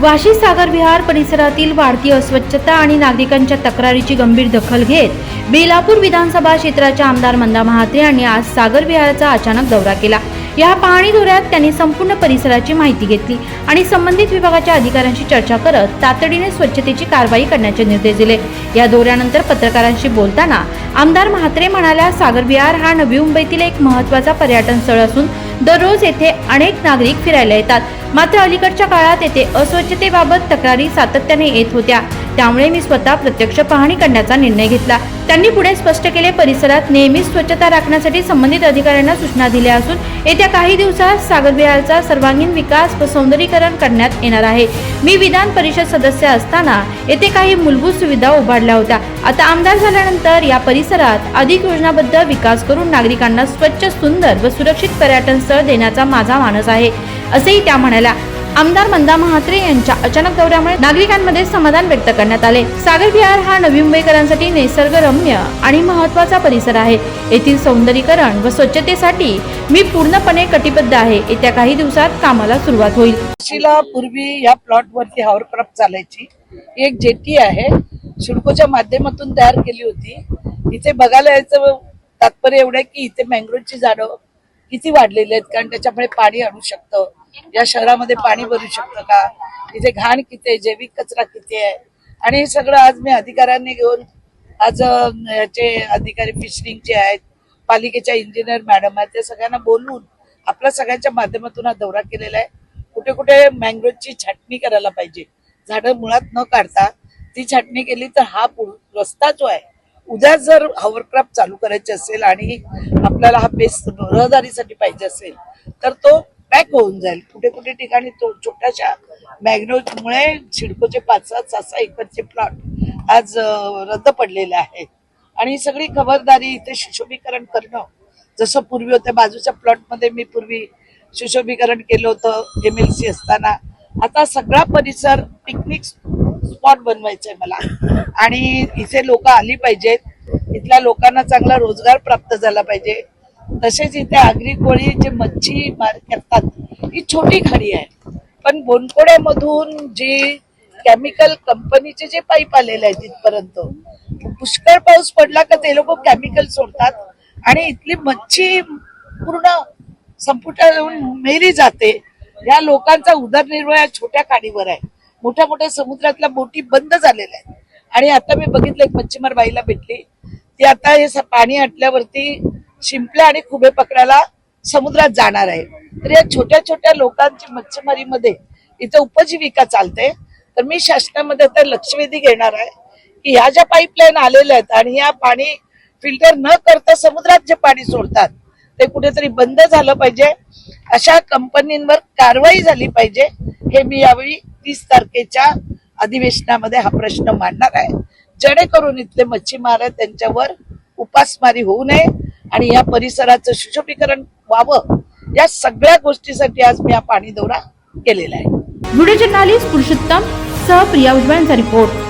वाशी सागर विहार परिसरातील वाढती अस्वच्छता आणि नागरिकांच्या तक्रारीची गंभीर दखल घेत बेलापूर विधानसभा क्षेत्राच्या आमदार मंदा महात्रे यांनी आज सागर विहाराचा अचानक दौरा केला. या पाहणी दौऱ्यात त्यांनी संपूर्ण परिसराची माहिती घेतली आणि संबंधित विभागाच्या अधिकाऱ्यांशी चर्चा करत तातडीने स्वच्छतेची कारवाई करण्याचे निर्देश दिले. या दौऱ्यानंतर पत्रकारांशी बोलताना आमदार म्हात्रे म्हणाल्या सागर विहार हा नवी मुंबईतील एक महत्त्वाचा पर्यटन स्थळ असून दररोज येथे अनेक नागरिक फिरायला येतात. मात्र अलीकडच्या काळात येथे अस्वच्छतेबाबत तक्रारी सातत्याने येत होत्या. त्यामुळे मी स्वतः प्रत्यक्ष पाहणी करण्याचा निर्णय घेतला. त्यांनी पुढे स्पष्ट केले परिसरात नेहमीच स्वच्छता राखण्यासाठी संबंधित अधिकाऱ्यांना सूचना दिल्या असून येत्या काही दिवसात सागर विहारचा सर्वांगीण विकास व सौंदर्यीकरण करण्यात येणार आहे. मी विधान परिषद सदस्य असताना येथे काही मूलभूत सुविधा उभारल्या होत्या. आता आमदार झाल्यानंतर या परिसरात अधिक योजनाबद्ध विकास करून नागरिकांना स्वच्छ सुंदर व सुरक्षित पर्यटन स्थळ देण्याचा माझा मानस आहे असेही त्या म्हणाल्या. आमदार मंदा महात्रे यांच्या अचानक दौऱ्यामुळे नागरिकांमध्ये समाधान व्यक्त करण्यात आले. सागर विहार हा नवी मुंबईकरांसाठी निसर्गरम्य आणि महत्त्वाचा परिसर आहे. येथील सौंदर्यीकरण व स्वच्छतेसाठी मी पूर्णपणे कटिबद्ध आहे. येत्या काही दिवसात कामाला सुरुवात होईल. शिला पूर्वी या प्लॉट वरती हॉवरक्राफ्ट चालायची. एक जेटी आहे. शिडकोच्या माध्यमातून तयार केली होती. इथे बघायला यायचं तात्पर्य एवढं आहे की इथे मँग्रोवची झाडं किती वाढलेली आहेत कारण त्याच्यामुळे पाणी आणू शकतं. या शहरामध्ये पाणी भरू शकतं का? इथे घाण किती आहे जैविक कचरा किती आहे? आणि हे सगळं आज मी अधिकाऱ्यांनी घेऊन आज याचे अधिकारी फिशरिंगचे आहेत पालिकेच्या इंजिनियर मॅडम आहेत ते सगळ्यांना बोलून आपल्या सगळ्यांच्या माध्यमातून हा दौरा केलेला आहे. कुठे कुठे मँग्रोवची छाटणी करायला पाहिजे. झाडं मुळात न काढता ती छाटणी केली तर हा पुढ- रस्ता जो आहे उद्या जर हॉवरक्राफ्ट चालू करायची असेल आणि आपल्याला हा बेस रहदारीसाठी पाहिजे असेल तर तो पॅक होऊन जाईल. कुठे कुठे ठिकाणी तो छोट्याशा मॅग्नोजमुळे सिडकोचे पाच सात सात सहा एकरचे प्लॉट आज रद्द पडलेले आहेत आणि सगळी खबरदारी इथे सुशोभीकरण करणं जसं पूर्वी होतं बाजूच्या प्लॉटमध्ये मी पूर्वी सुशोभीकरण केलं होतं एम एल सी असताना. आता सगळा परिसर पिकनिक स्पॉट बनवायचा आहे मला. आणि इथे लोक आली पाहिजेत. इथल्या लोकांना चांगला रोजगार प्राप्त झाला पाहिजे. तसेच इथे आगरी कोळी जे मच्छी मार करतात ही छोटी खाडी आहे. पण बोनकोड्यामधून जी केमिकल कंपनीचे जे पाईप आलेले आहेत तिथपर्यंत पुष्कळ पाऊस पडला का ते लोक केमिकल सोडतात आणि इथली मच्छी पूर्ण संपुटात येऊन मेली जाते. या लोकांचा उदरनिर्वाह या छोट्या खाडीवर आहे. मोठ्या मोठ्या समुद्रातल्या बोटी बंद झालेल्या आहेत. आणि आता मी बघितलं एक मच्छीमार बाईला भेटली. ती आता हे पाणी आटल्यावरती शिंपल्या आणि खुबे पकडायला समुद्रात जाणार आहे. तर या छोट्या छोट्या लोकांची मच्छीमारीमध्ये इथं उपजीविका चालते. तर मी शासनामध्ये आता लक्षवेधी घेणार आहे की ह्या ज्या पाईपलाईन आलेल्या आहेत आणि या पाणी फिल्टर न करता समुद्रात जे पाणी सोडतात ते कुठेतरी बंद झालं पाहिजे. अशा कंपनींवर कारवाई झाली पाहिजे हे मी यावेळी तीस तारखेच्या अधिवेशनामध्ये हा प्रश्न मांडणार आहे. जेणेकरून इथले मच्छीमार आहेत त्यांच्यावर उपासमारी होऊ नये. आणि या परिसराचं सुशोभीकरण व्हावं या सगळ्या गोष्टीसाठी आज मी हा पाणी दौरा केलेला आहे. व्हिडिओ जर्नालिस्ट पुरुषोत्तम सह प्रिया उजवाळांचा रिपोर्ट.